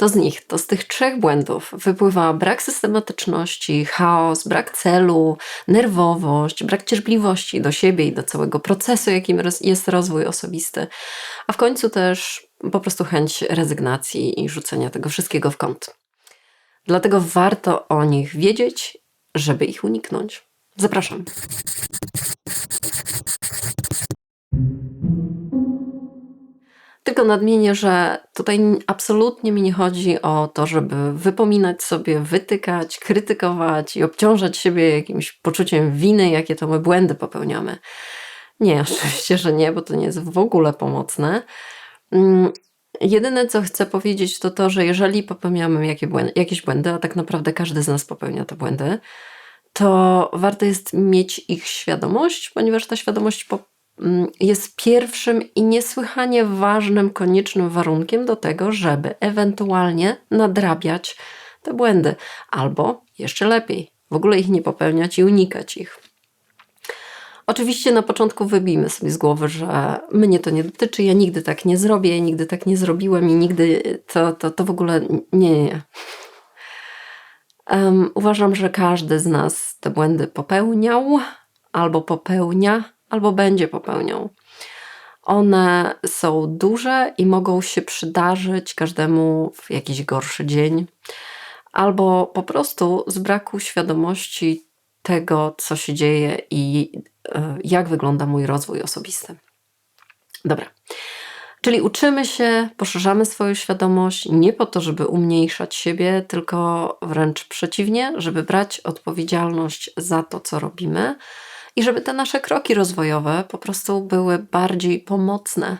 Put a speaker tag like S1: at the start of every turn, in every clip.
S1: to z nich, to z tych trzech błędów wypływa brak systematyczności, chaos, brak celu, nerwowość, brak cierpliwości do siebie i do całego procesu, jakim jest rozwój osobisty, a w końcu też po prostu chęć rezygnacji i rzucenia tego wszystkiego w kąt. Dlatego warto o nich wiedzieć, żeby ich uniknąć. Zapraszam. Tylko nadmienię, że tutaj absolutnie mi nie chodzi o to, żeby wypominać sobie, wytykać, krytykować i obciążać siebie jakimś poczuciem winy, jakie to my błędy popełniamy. Nie, oczywiście, że nie, bo to nie jest w ogóle pomocne. Mm, jedyne, co chcę powiedzieć, to to, że jeżeli popełniamy jakieś błędy, a tak naprawdę każdy z nas popełnia te błędy, to warto jest mieć ich świadomość, ponieważ ta świadomość jest pierwszym i niesłychanie ważnym, koniecznym warunkiem do tego, żeby ewentualnie nadrabiać te błędy, albo jeszcze lepiej, w ogóle ich nie popełniać i unikać ich. Oczywiście na początku wybijmy sobie z głowy, że mnie to nie dotyczy, ja nigdy tak nie zrobię, nigdy tak nie zrobiłem i nigdy to, to, to w ogóle nie, nie. Um, uważam, że każdy z nas te błędy popełniał, albo popełnia, albo będzie popełniał. One są duże i mogą się przydarzyć każdemu w jakiś gorszy dzień, albo po prostu z braku świadomości tego, co się dzieje i e, jak wygląda mój rozwój osobisty. Dobra. Czyli uczymy się, poszerzamy swoją świadomość nie po to, żeby umniejszać siebie, tylko wręcz przeciwnie, żeby brać odpowiedzialność za to, co robimy i żeby te nasze kroki rozwojowe po prostu były bardziej pomocne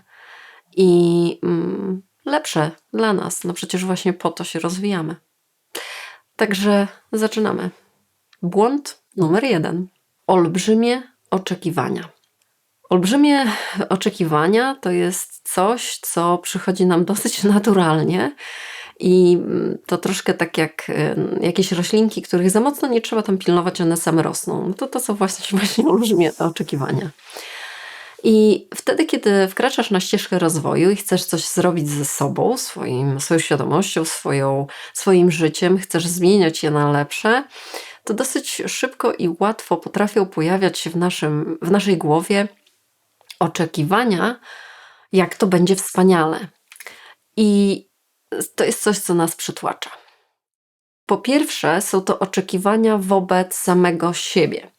S1: i mm, lepsze dla nas. No przecież właśnie po to się rozwijamy. Także zaczynamy. Błąd numer jeden. Olbrzymie oczekiwania. Olbrzymie oczekiwania to jest coś, co przychodzi nam dosyć naturalnie. I to troszkę tak jak jakieś roślinki, których za mocno nie trzeba tam pilnować, one same rosną. No to to są właśnie, właśnie olbrzymie oczekiwania. I wtedy, kiedy wkraczasz na ścieżkę rozwoju i chcesz coś zrobić ze sobą, swoim, swoją świadomością, swoją, swoim życiem, chcesz zmieniać je na lepsze, to dosyć szybko i łatwo potrafią pojawiać się w, naszym, w naszej głowie oczekiwania, jak to będzie wspaniale. I to jest coś, co nas przytłacza. Po pierwsze, są to oczekiwania wobec samego siebie,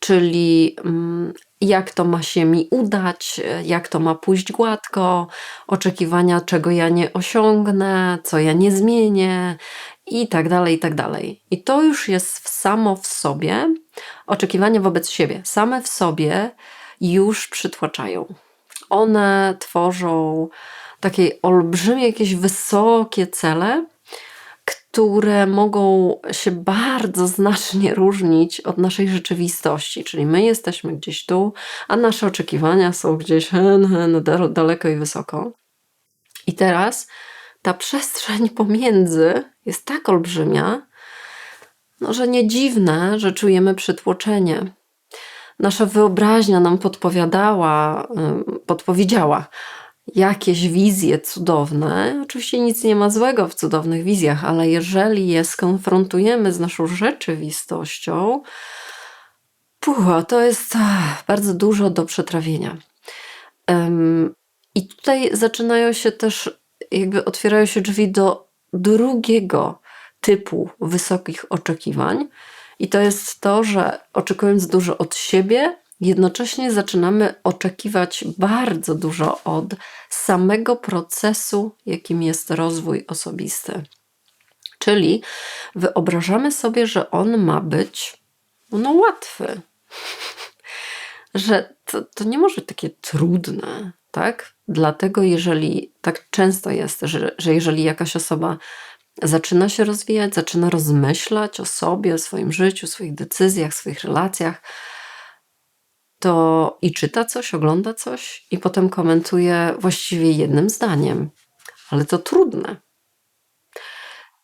S1: czyli mm, jak to ma się mi udać, jak to ma pójść gładko, oczekiwania, czego ja nie osiągnę, co ja nie zmienię, i tak dalej, i tak dalej. I to już jest samo w sobie oczekiwania wobec siebie. Same w sobie już przytłaczają. One tworzą takie olbrzymie, jakieś wysokie cele, które mogą się bardzo znacznie różnić od naszej rzeczywistości. Czyli my jesteśmy gdzieś tu, a nasze oczekiwania są gdzieś daleko i wysoko. I teraz ta przestrzeń pomiędzy jest tak olbrzymia, no, że nie dziwne, że czujemy przytłoczenie nasza wyobraźnia nam podpowiadała, podpowiedziała jakieś wizje cudowne. Oczywiście nic nie ma złego w cudownych wizjach, ale jeżeli je skonfrontujemy z naszą rzeczywistością, pucha, to jest bardzo dużo do przetrawienia. I tutaj zaczynają się też, jakby otwierają się drzwi do drugiego typu wysokich oczekiwań, i to jest to, że oczekując dużo od siebie, jednocześnie zaczynamy oczekiwać bardzo dużo od samego procesu, jakim jest rozwój osobisty. Czyli wyobrażamy sobie, że on ma być no, łatwy. że to, to nie może takie trudne, tak? Dlatego, jeżeli tak często jest, że, że jeżeli jakaś osoba zaczyna się rozwijać, zaczyna rozmyślać o sobie, o swoim życiu, swoich decyzjach, swoich relacjach, to i czyta coś, ogląda coś i potem komentuje właściwie jednym zdaniem. Ale to trudne.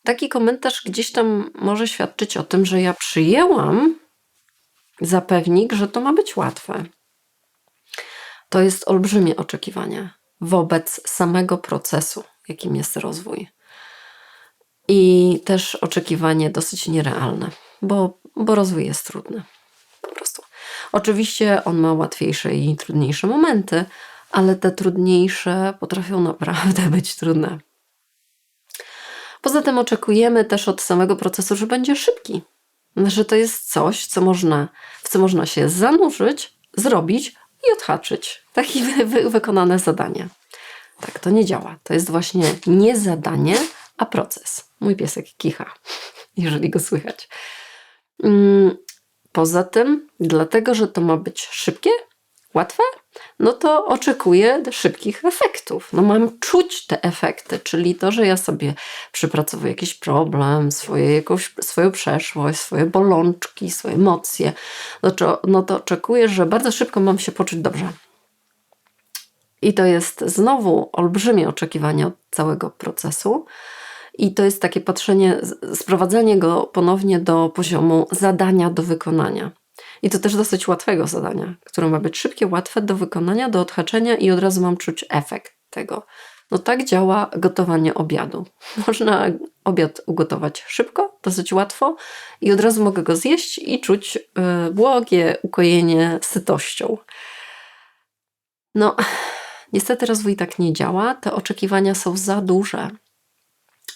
S1: Taki komentarz gdzieś tam może świadczyć o tym, że ja przyjęłam za pewnik, że to ma być łatwe. To jest olbrzymie oczekiwanie wobec samego procesu, jakim jest rozwój. I też oczekiwanie dosyć nierealne, bo, bo rozwój jest trudny. Oczywiście on ma łatwiejsze i trudniejsze momenty, ale te trudniejsze potrafią naprawdę być trudne. Poza tym oczekujemy też od samego procesu, że będzie szybki. Że to jest coś, co można, w co można się zanurzyć, zrobić i odhaczyć. Takie wy, wy, wykonane zadanie. Tak, to nie działa. To jest właśnie nie zadanie, a proces. Mój piesek kicha, jeżeli go słychać. Poza tym, dlatego, że to ma być szybkie, łatwe, no to oczekuję szybkich efektów. No mam czuć te efekty, czyli to, że ja sobie przypracowuję jakiś problem, swoje, jakąś, swoją przeszłość, swoje bolączki, swoje emocje, no to, no to oczekuję, że bardzo szybko mam się poczuć dobrze. I to jest znowu olbrzymie oczekiwanie od całego procesu. I to jest takie patrzenie, sprowadzenie go ponownie do poziomu zadania do wykonania. I to też dosyć łatwego zadania, które ma być szybkie, łatwe do wykonania, do odhaczenia i od razu mam czuć efekt tego. No tak działa gotowanie obiadu. Można obiad ugotować szybko, dosyć łatwo i od razu mogę go zjeść i czuć yy, błogie ukojenie sytością. No, niestety rozwój tak nie działa. Te oczekiwania są za duże.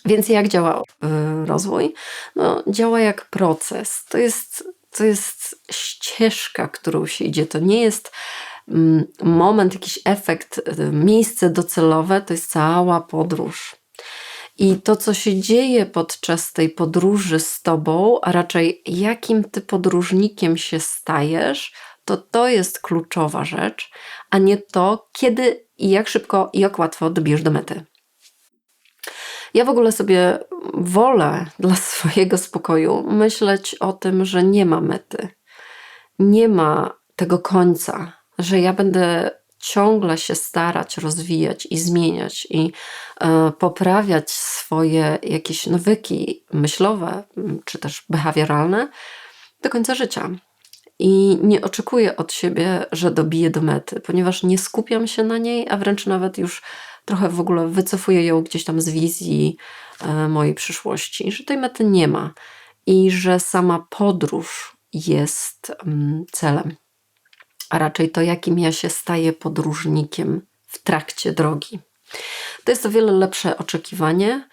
S1: Więc jak działa yy, rozwój? No, działa jak proces. To jest to jest ścieżka, którą się idzie. To nie jest mm, moment, jakiś efekt, y, miejsce docelowe, to jest cała podróż. I to, co się dzieje podczas tej podróży z tobą, a raczej jakim ty podróżnikiem się stajesz, to to jest kluczowa rzecz, a nie to, kiedy i jak szybko i jak łatwo dobijesz do mety. Ja w ogóle sobie wolę dla swojego spokoju myśleć o tym, że nie ma mety, nie ma tego końca, że ja będę ciągle się starać rozwijać i zmieniać i e, poprawiać swoje jakieś nawyki myślowe czy też behawioralne do końca życia. I nie oczekuję od siebie, że dobiję do mety, ponieważ nie skupiam się na niej, a wręcz nawet już trochę w ogóle wycofuję ją gdzieś tam z wizji e, mojej przyszłości, że tej mety nie ma i że sama podróż jest mm, celem, a raczej to, jakim ja się staję podróżnikiem w trakcie drogi. To jest o wiele lepsze oczekiwanie.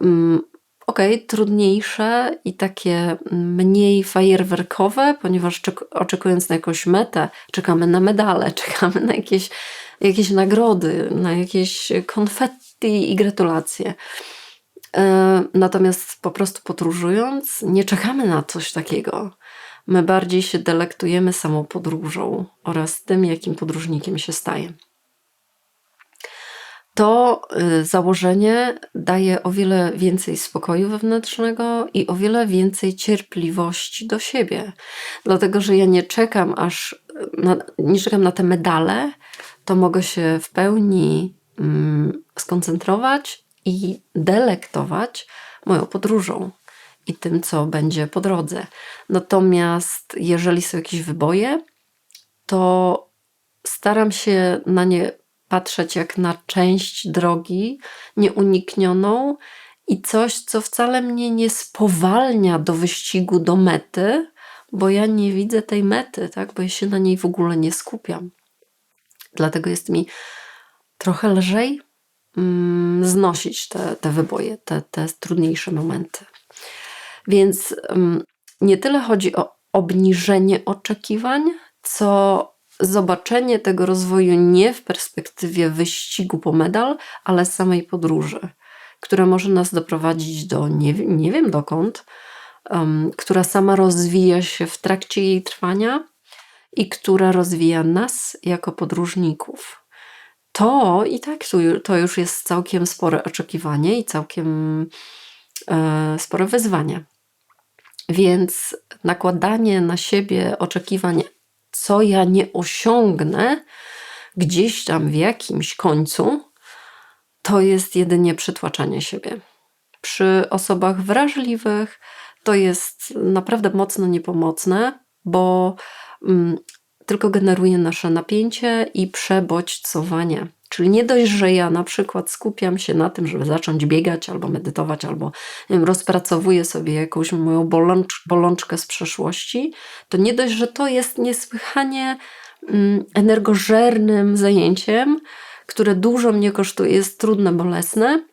S1: Mm, ok, trudniejsze i takie mniej fajerwerkowe, ponieważ oczekując na jakąś metę, czekamy na medale, czekamy na jakieś jakieś nagrody, na jakieś konfetti i gratulacje. E, natomiast po prostu podróżując, nie czekamy na coś takiego. My bardziej się delektujemy samą podróżą oraz tym, jakim podróżnikiem się staje. To y, założenie daje o wiele więcej spokoju wewnętrznego i o wiele więcej cierpliwości do siebie. Dlatego, że ja nie czekam aż, na, nie czekam na te medale, to mogę się w pełni mm, skoncentrować i delektować moją podróżą i tym, co będzie po drodze. Natomiast jeżeli są jakieś wyboje, to staram się na nie patrzeć jak na część drogi nieuniknioną i coś, co wcale mnie nie spowalnia do wyścigu, do mety, bo ja nie widzę tej mety, tak? bo ja się na niej w ogóle nie skupiam. Dlatego jest mi trochę lżej mm, znosić te, te wyboje, te, te trudniejsze momenty. Więc mm, nie tyle chodzi o obniżenie oczekiwań, co zobaczenie tego rozwoju nie w perspektywie wyścigu po medal, ale samej podróży, która może nas doprowadzić do nie, nie wiem dokąd, um, która sama rozwija się w trakcie jej trwania i która rozwija nas jako podróżników. To i tak to już jest całkiem spore oczekiwanie i całkiem e, spore wyzwanie. Więc nakładanie na siebie oczekiwań, co ja nie osiągnę gdzieś tam w jakimś końcu, to jest jedynie przytłaczanie siebie. Przy osobach wrażliwych to jest naprawdę mocno niepomocne, bo tylko generuje nasze napięcie i przebodźcowanie. Czyli nie dość, że ja na przykład skupiam się na tym, żeby zacząć biegać albo medytować, albo wiem, rozpracowuję sobie jakąś moją bolącz, bolączkę z przeszłości, to nie dość, że to jest niesłychanie mm, energożernym zajęciem, które dużo mnie kosztuje, jest trudne, bolesne,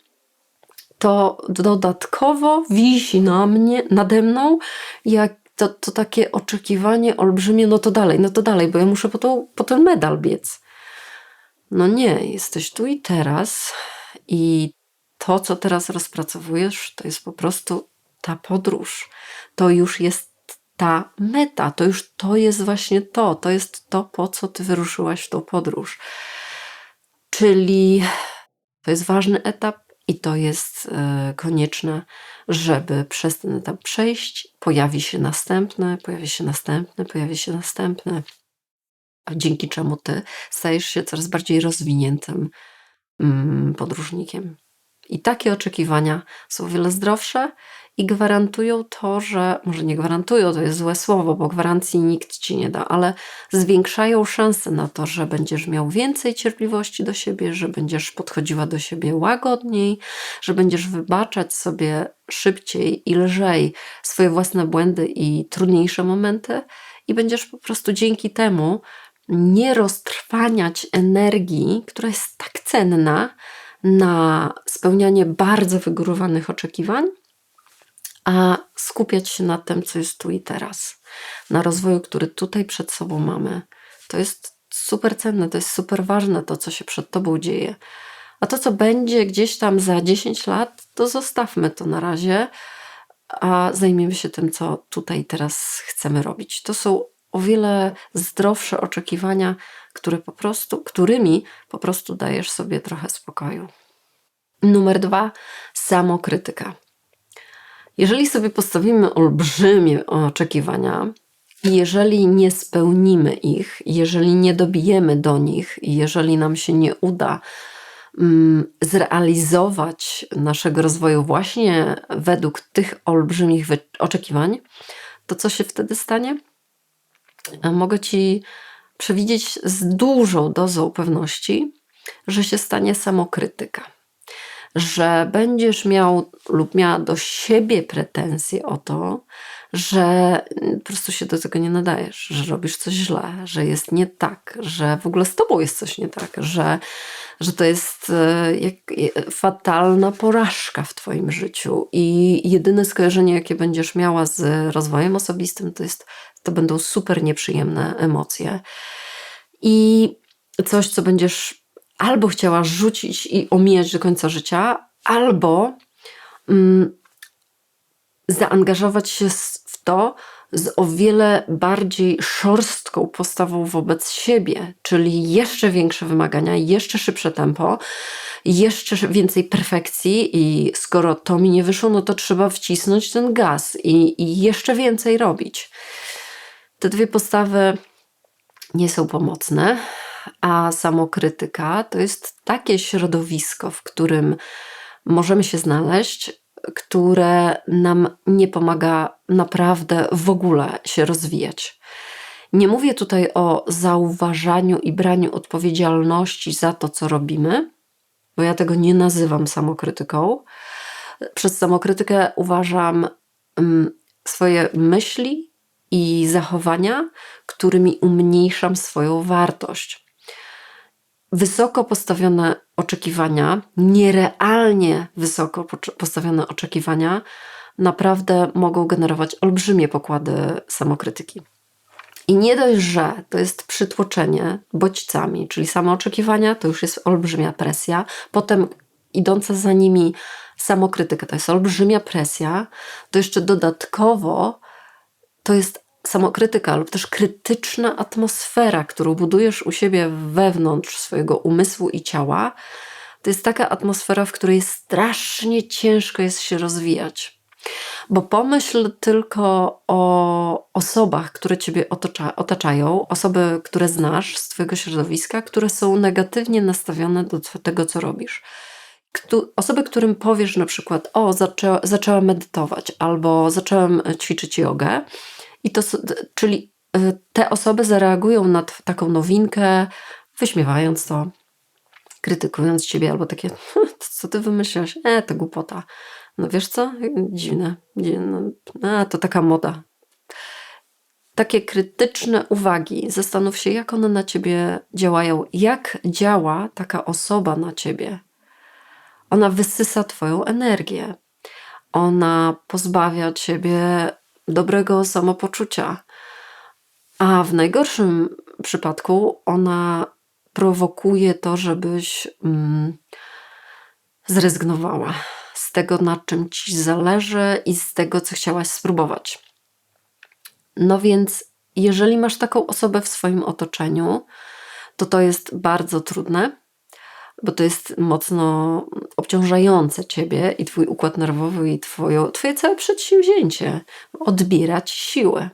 S1: to dodatkowo wisi na mnie, nade mną, jak to, to takie oczekiwanie olbrzymie, no to dalej, no to dalej, bo ja muszę po, to, po ten medal biec. No nie, jesteś tu i teraz i to, co teraz rozpracowujesz, to jest po prostu ta podróż. To już jest ta meta, to już to jest właśnie to, to jest to, po co ty wyruszyłaś w tą podróż. Czyli to jest ważny etap i to jest e, konieczne, żeby przez ten etap przejść. Pojawi się następny, pojawi się następny, pojawi się następny dzięki czemu ty stajesz się coraz bardziej rozwiniętym mm, podróżnikiem. I takie oczekiwania są o wiele zdrowsze i gwarantują to, że, może nie gwarantują, to jest złe słowo, bo gwarancji nikt ci nie da, ale zwiększają szanse na to, że będziesz miał więcej cierpliwości do siebie, że będziesz podchodziła do siebie łagodniej, że będziesz wybaczać sobie szybciej i lżej swoje własne błędy i trudniejsze momenty, i będziesz po prostu dzięki temu nie roztrwaniać energii, która jest tak cenna na spełnianie bardzo wygórowanych oczekiwań, a skupiać się na tym, co jest tu i teraz, na rozwoju, który tutaj przed sobą mamy. To jest super cenne, to jest super ważne, to co się przed Tobą dzieje. A to, co będzie gdzieś tam za 10 lat, to zostawmy to na razie, a zajmiemy się tym, co tutaj teraz chcemy robić. To są o wiele zdrowsze oczekiwania, które po prostu, którymi po prostu dajesz sobie trochę spokoju. Numer dwa, samokrytyka. Jeżeli sobie postawimy olbrzymie oczekiwania, jeżeli nie spełnimy ich, jeżeli nie dobijemy do nich, jeżeli nam się nie uda mm, zrealizować naszego rozwoju właśnie według tych olbrzymich oczekiwań, to co się wtedy stanie? mogę ci przewidzieć z dużą dozą pewności, że się stanie samokrytyka. Że będziesz miał lub miała do siebie pretensje o to, że po prostu się do tego nie nadajesz, że robisz coś źle, że jest nie tak, że w ogóle z tobą jest coś nie tak, że, że to jest e, jak, fatalna porażka w twoim życiu i jedyne skojarzenie, jakie będziesz miała z rozwojem osobistym, to jest to będą super nieprzyjemne emocje. I coś, co będziesz albo chciała rzucić i omijać do końca życia, albo mm, zaangażować się to z o wiele bardziej szorstką postawą wobec siebie, czyli jeszcze większe wymagania, jeszcze szybsze tempo, jeszcze więcej perfekcji i skoro to mi nie wyszło, no to trzeba wcisnąć ten gaz i, i jeszcze więcej robić. Te dwie postawy nie są pomocne, a samokrytyka to jest takie środowisko, w którym możemy się znaleźć, które nam nie pomaga naprawdę w ogóle się rozwijać. Nie mówię tutaj o zauważaniu i braniu odpowiedzialności za to, co robimy, bo ja tego nie nazywam samokrytyką. Przez samokrytykę uważam um, swoje myśli, i zachowania, którymi umniejszam swoją wartość. Wysoko postawione oczekiwania, nierealnie wysoko postawione oczekiwania, naprawdę mogą generować olbrzymie pokłady samokrytyki. I nie dość, że to jest przytłoczenie bodźcami, czyli same oczekiwania, to już jest olbrzymia presja, potem idąca za nimi samokrytyka, to jest olbrzymia presja, to jeszcze dodatkowo to jest samokrytyka lub też krytyczna atmosfera, którą budujesz u siebie wewnątrz swojego umysłu i ciała, to jest taka atmosfera, w której strasznie ciężko jest się rozwijać. Bo pomyśl tylko o osobach, które ciebie otacza, otaczają, osoby, które znasz z twojego środowiska, które są negatywnie nastawione do tego, co robisz. Osoby, którym powiesz na przykład, o, zaczę, zaczęłam medytować albo zacząłem ćwiczyć jogę, i to, czyli y, te osoby zareagują na taką nowinkę, wyśmiewając to, krytykując ciebie, albo takie, co ty wymyślasz? E, to głupota. No wiesz co? Dziwne. Dziwne. A, to taka moda. Takie krytyczne uwagi. Zastanów się, jak one na ciebie działają. Jak działa taka osoba na ciebie? Ona wysysa twoją energię. Ona pozbawia ciebie dobrego samopoczucia. A w najgorszym przypadku ona prowokuje to, żebyś mm, zrezygnowała z tego, na czym ci zależy i z tego, co chciałaś spróbować. No więc, jeżeli masz taką osobę w swoim otoczeniu, to to jest bardzo trudne, bo to jest mocno obciążające ciebie i twój układ nerwowy, i twoje, twoje całe przedsięwzięcie. Odbierać siłę.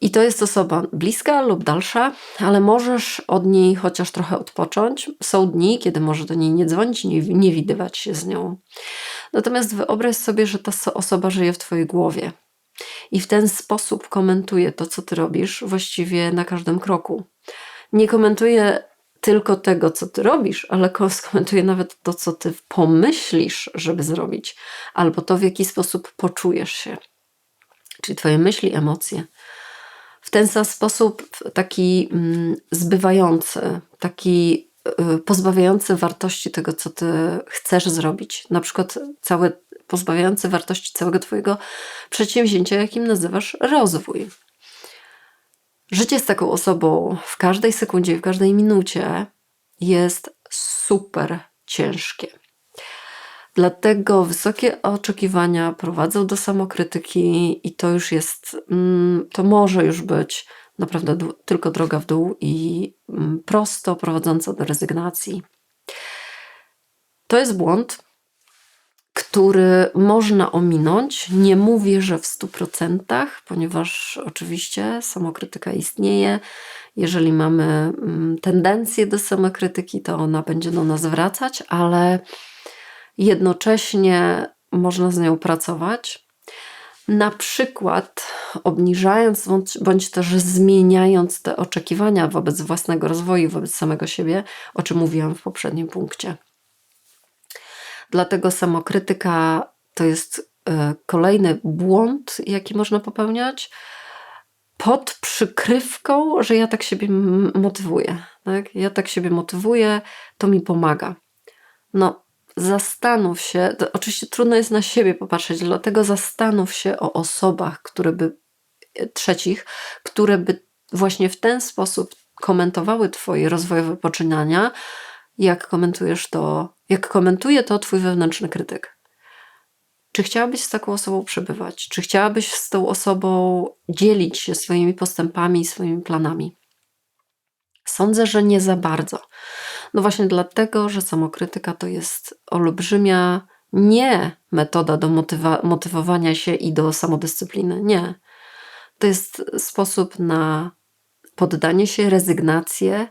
S1: I to jest osoba bliska lub dalsza, ale możesz od niej chociaż trochę odpocząć. Są dni, kiedy może do niej nie dzwonić, nie, nie widywać się z nią. Natomiast wyobraź sobie, że ta osoba żyje w Twojej głowie i w ten sposób komentuje to, co Ty robisz, właściwie na każdym kroku. Nie komentuje tylko tego, co Ty robisz, ale skomentuje nawet to, co Ty pomyślisz, żeby zrobić, albo to, w jaki sposób poczujesz się. Czyli Twoje myśli, emocje w ten sam sposób taki mm, zbywający, taki y, pozbawiający wartości tego, co ty chcesz zrobić. Na przykład całe, pozbawiający wartości całego twojego przedsięwzięcia, jakim nazywasz rozwój. Życie z taką osobą w każdej sekundzie, w każdej minucie jest super ciężkie. Dlatego wysokie oczekiwania prowadzą do samokrytyki, i to już jest, mm, to może już być naprawdę tylko droga w dół i mm, prosto prowadząca do rezygnacji. To jest błąd, który można ominąć. Nie mówię, że w 100%, ponieważ oczywiście samokrytyka istnieje. Jeżeli mamy mm, tendencję do samokrytyki, to ona będzie do nas wracać, ale jednocześnie można z nią pracować. Na przykład obniżając bądź, bądź też zmieniając te oczekiwania wobec własnego rozwoju, wobec samego siebie, o czym mówiłam w poprzednim punkcie. Dlatego samokrytyka to jest e, kolejny błąd, jaki można popełniać, pod przykrywką, że ja tak siebie motywuję. Tak? Ja tak siebie motywuję, to mi pomaga. No, zastanów się, oczywiście trudno jest na siebie popatrzeć, dlatego zastanów się o osobach, które by, e, trzecich, które by właśnie w ten sposób komentowały Twoje rozwojowe poczynania, jak komentujesz to, jak komentuje to Twój wewnętrzny krytyk. Czy chciałabyś z taką osobą przebywać? Czy chciałabyś z tą osobą dzielić się swoimi postępami i swoimi planami? Sądzę, że nie za bardzo. No właśnie dlatego, że samokrytyka to jest olbrzymia nie metoda do motywa- motywowania się i do samodyscypliny. Nie. To jest sposób na poddanie się, rezygnację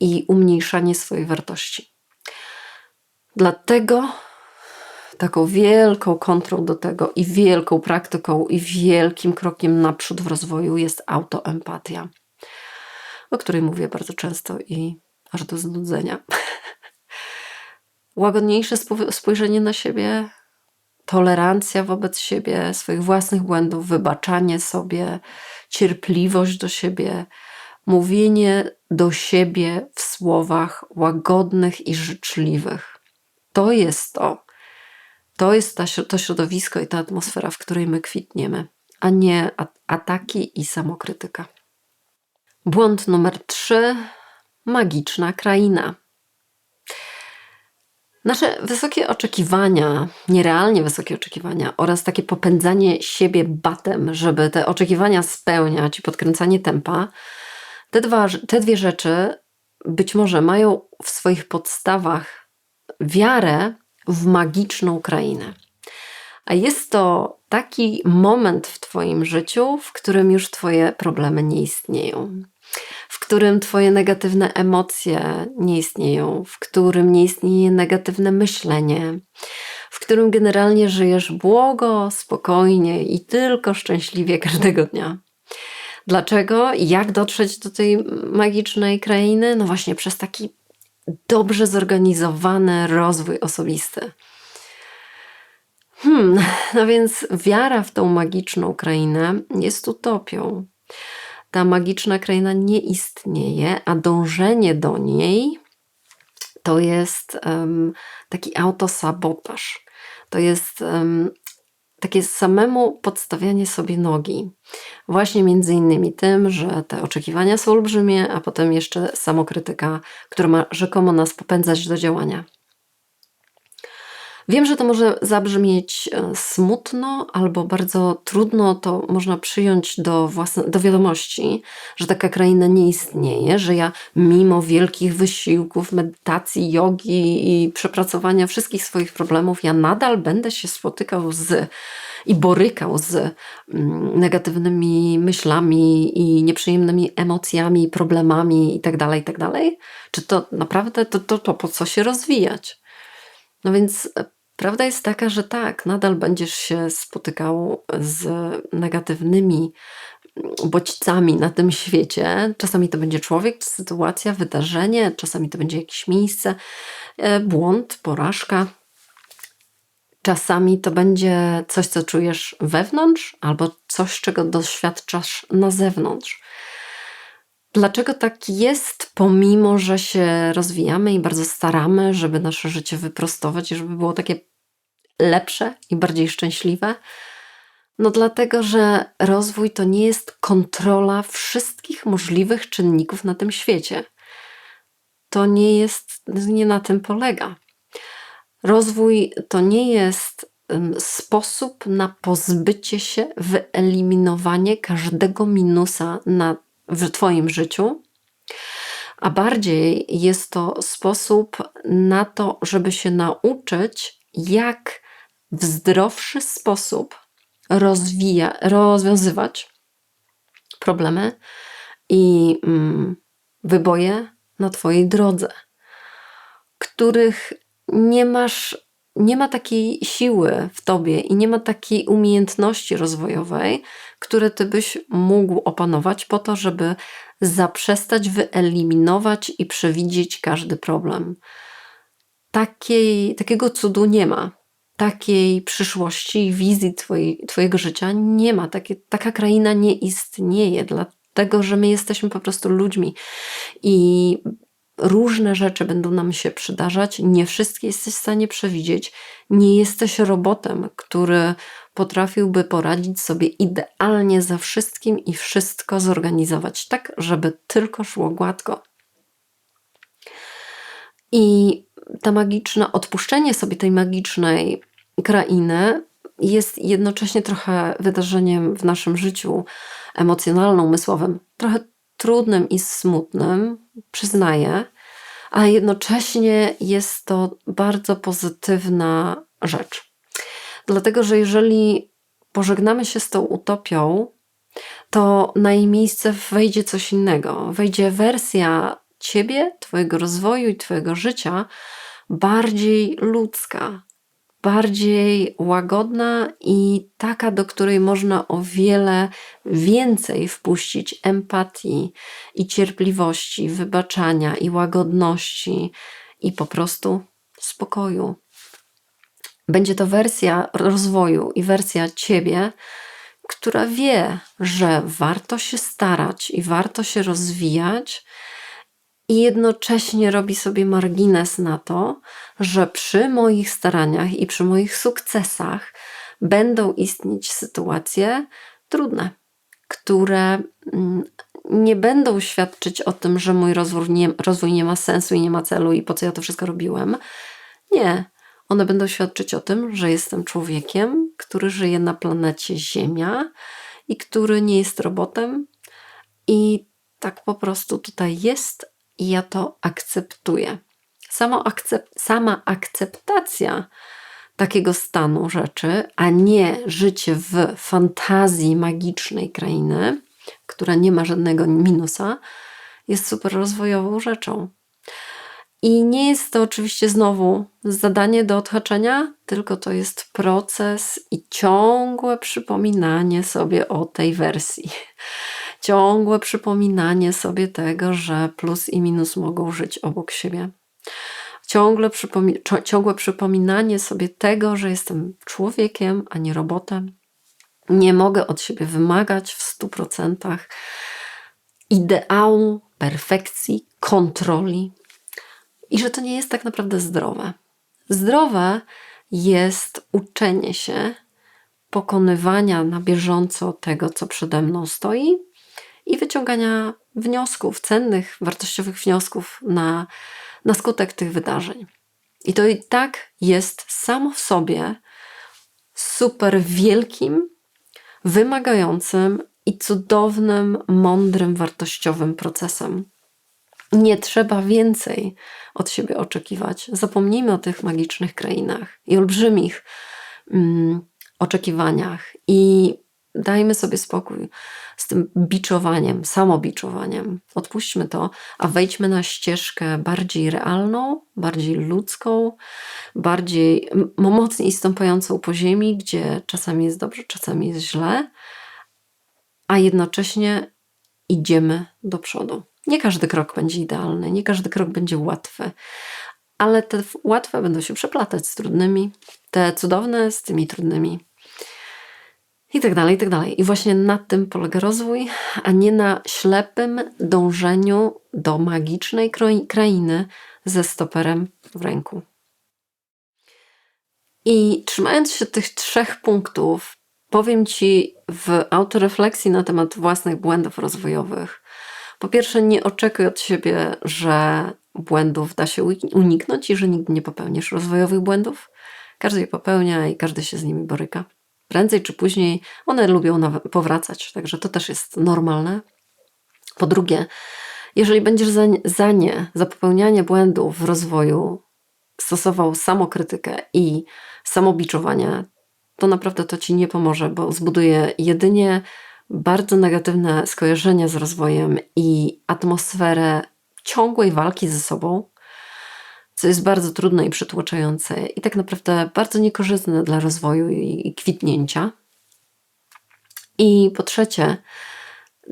S1: i umniejszanie swojej wartości. Dlatego taką wielką kontrą do tego i wielką praktyką i wielkim krokiem naprzód w rozwoju jest autoempatia o której mówię bardzo często i aż do znudzenia. Łagodniejsze spojrzenie na siebie, tolerancja wobec siebie, swoich własnych błędów, wybaczanie sobie, cierpliwość do siebie, mówienie do siebie w słowach łagodnych i życzliwych. To jest to. To jest ta, to środowisko i ta atmosfera, w której my kwitniemy, a nie ataki i samokrytyka. Błąd numer trzy. Magiczna kraina. Nasze wysokie oczekiwania, nierealnie wysokie oczekiwania oraz takie popędzanie siebie batem, żeby te oczekiwania spełniać i podkręcanie tempa, te, dwa, te dwie rzeczy być może mają w swoich podstawach wiarę w magiczną krainę. A jest to taki moment w Twoim życiu, w którym już Twoje problemy nie istnieją w którym Twoje negatywne emocje nie istnieją, w którym nie istnieje negatywne myślenie, w którym generalnie żyjesz błogo, spokojnie i tylko szczęśliwie każdego dnia. Dlaczego? Jak dotrzeć do tej magicznej krainy? No właśnie przez taki dobrze zorganizowany rozwój osobisty. Hmm, no więc wiara w tą magiczną krainę jest utopią. Ta magiczna kraina nie istnieje, a dążenie do niej to jest um, taki autosabotaż. To jest um, takie samemu podstawianie sobie nogi. Właśnie między innymi tym, że te oczekiwania są olbrzymie, a potem jeszcze samokrytyka, która ma rzekomo nas popędzać do działania. Wiem, że to może zabrzmieć e, smutno albo bardzo trudno to można przyjąć do, własne, do wiadomości, że taka kraina nie istnieje, że ja mimo wielkich wysiłków, medytacji, jogi i przepracowania wszystkich swoich problemów, ja nadal będę się spotykał z i borykał z mm, negatywnymi myślami i nieprzyjemnymi emocjami, problemami itd., tak itd., tak czy to naprawdę to, to, to po co się rozwijać? No więc e, Prawda jest taka, że tak, nadal będziesz się spotykał z negatywnymi bodźcami na tym świecie. Czasami to będzie człowiek, sytuacja, wydarzenie, czasami to będzie jakieś miejsce, e, błąd, porażka. Czasami to będzie coś, co czujesz wewnątrz, albo coś, czego doświadczasz na zewnątrz. Dlaczego tak jest, pomimo że się rozwijamy i bardzo staramy, żeby nasze życie wyprostować i żeby było takie lepsze i bardziej szczęśliwe? No, dlatego, że rozwój to nie jest kontrola wszystkich możliwych czynników na tym świecie. To nie jest, nie na tym polega. Rozwój to nie jest sposób na pozbycie się, wyeliminowanie każdego minusa na w Twoim życiu, a bardziej jest to sposób na to, żeby się nauczyć, jak w zdrowszy sposób rozwija, rozwiązywać problemy i mm, wyboje na Twojej drodze, których nie masz nie ma takiej siły w tobie i nie ma takiej umiejętności rozwojowej, które ty byś mógł opanować po to, żeby zaprzestać, wyeliminować i przewidzieć każdy problem. Takiej, takiego cudu nie ma. Takiej przyszłości i wizji twojej, Twojego życia nie ma. Takie, taka kraina nie istnieje, dlatego że my jesteśmy po prostu ludźmi i różne rzeczy będą nam się przydarzać, nie wszystkie jesteś w stanie przewidzieć. Nie jesteś robotem, który potrafiłby poradzić sobie idealnie ze wszystkim i wszystko zorganizować tak, żeby tylko szło gładko. I ta magiczna, odpuszczenie sobie tej magicznej krainy jest jednocześnie trochę wydarzeniem w naszym życiu emocjonalno-umysłowym, trochę trudnym i smutnym, przyznaję, a jednocześnie jest to bardzo pozytywna rzecz. Dlatego, że jeżeli pożegnamy się z tą utopią, to na jej miejsce wejdzie coś innego. Wejdzie wersja ciebie, twojego rozwoju i twojego życia bardziej ludzka, bardziej łagodna i taka, do której można o wiele więcej wpuścić empatii i cierpliwości, wybaczania i łagodności i po prostu spokoju. Będzie to wersja rozwoju i wersja ciebie, która wie, że warto się starać i warto się rozwijać, i jednocześnie robi sobie margines na to, że przy moich staraniach i przy moich sukcesach będą istnieć sytuacje trudne, które mm, nie będą świadczyć o tym, że mój rozwój nie, rozwój nie ma sensu i nie ma celu i po co ja to wszystko robiłem. Nie. One będą świadczyć o tym, że jestem człowiekiem, który żyje na planecie Ziemia i który nie jest robotem. I tak po prostu tutaj jest, i ja to akceptuję. Samo akcep sama akceptacja takiego stanu rzeczy, a nie życie w fantazji magicznej krainy, która nie ma żadnego minusa, jest super rozwojową rzeczą. I nie jest to oczywiście znowu zadanie do odhaczenia, tylko to jest proces i ciągłe przypominanie sobie o tej wersji ciągłe przypominanie sobie tego, że plus i minus mogą żyć obok siebie. Ciągle przypomi- ciągłe przypominanie sobie tego, że jestem człowiekiem, a nie robotem. Nie mogę od siebie wymagać w stu procentach ideału, perfekcji, kontroli i że to nie jest tak naprawdę zdrowe. Zdrowe jest uczenie się pokonywania na bieżąco tego, co przede mną stoi i wyciągania wniosków, cennych, wartościowych wniosków na, na skutek tych wydarzeń. I to i tak jest samo w sobie super wielkim, wymagającym i cudownym, mądrym, wartościowym procesem. Nie trzeba więcej od siebie oczekiwać. Zapomnijmy o tych magicznych krainach i olbrzymich mm, oczekiwaniach i dajmy sobie spokój z tym biczowaniem, samobiczowaniem. Odpuśćmy to, a wejdźmy na ścieżkę bardziej realną, bardziej ludzką, bardziej mocniej stąpającą po ziemi, gdzie czasami jest dobrze, czasami jest źle, a jednocześnie idziemy do przodu. Nie każdy krok będzie idealny, nie każdy krok będzie łatwy, ale te łatwe będą się przeplatać z trudnymi, te cudowne z tymi trudnymi. I tak dalej, i tak dalej. I właśnie na tym polega rozwój, a nie na ślepym dążeniu do magicznej krainy ze stoperem w ręku. I trzymając się tych trzech punktów, powiem Ci w autorefleksji na temat własnych błędów rozwojowych. Po pierwsze, nie oczekuj od siebie, że błędów da się uni- uniknąć i że nigdy nie popełnisz rozwojowych błędów. Każdy je popełnia i każdy się z nimi boryka. Prędzej czy później one lubią powracać, także to też jest normalne. Po drugie, jeżeli będziesz za, za nie, za popełnianie błędów w rozwoju stosował samokrytykę i samobiczowanie, to naprawdę to ci nie pomoże, bo zbuduje jedynie bardzo negatywne skojarzenia z rozwojem i atmosferę ciągłej walki ze sobą, co jest bardzo trudne i przytłaczające i tak naprawdę bardzo niekorzystne dla rozwoju i, kwitnięcia. I po trzecie,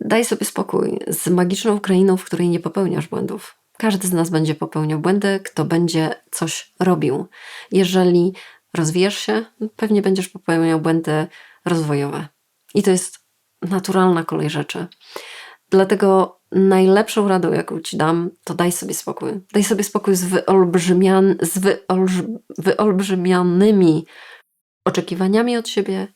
S1: daj sobie spokój z magiczną krainą, w której nie popełniasz błędów. Każdy z nas będzie popełniał błędy, kto będzie coś robił. Jeżeli rozwijasz się, pewnie będziesz popełniał błędy rozwojowe. I to jest naturalna kolej rzeczy. Dlatego najlepszą radą, jaką ci dam, to daj sobie spokój. Daj sobie spokój z, wyolbrzymian, z wyolbrzymianymi oczekiwaniami od siebie.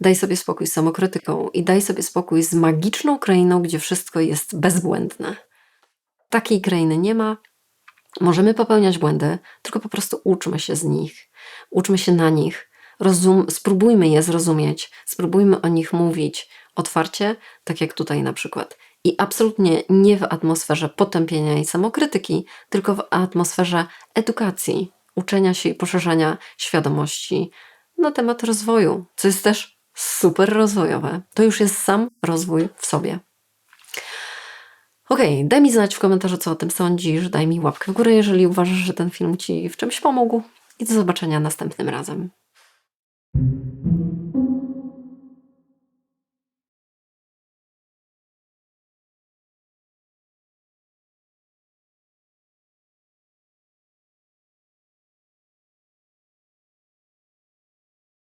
S1: Daj sobie spokój z samokrytyką i daj sobie spokój z magiczną krainą, gdzie wszystko jest bezbłędne. Takiej krainy nie ma. Możemy popełniać błędy, tylko po prostu uczmy się z nich. Uczmy się na nich. Rozum, spróbujmy je zrozumieć, spróbujmy o nich mówić otwarcie, tak jak tutaj na przykład. I absolutnie nie w atmosferze potępienia i samokrytyki, tylko w atmosferze edukacji, uczenia się i poszerzania świadomości na temat rozwoju, co jest też super rozwojowe. To już jest sam rozwój w sobie. Okej, daj mi znać w komentarzu, co o tym sądzisz. Daj mi łapkę w górę, jeżeli uważasz, że ten film Ci w czymś pomógł. I do zobaczenia następnym razem.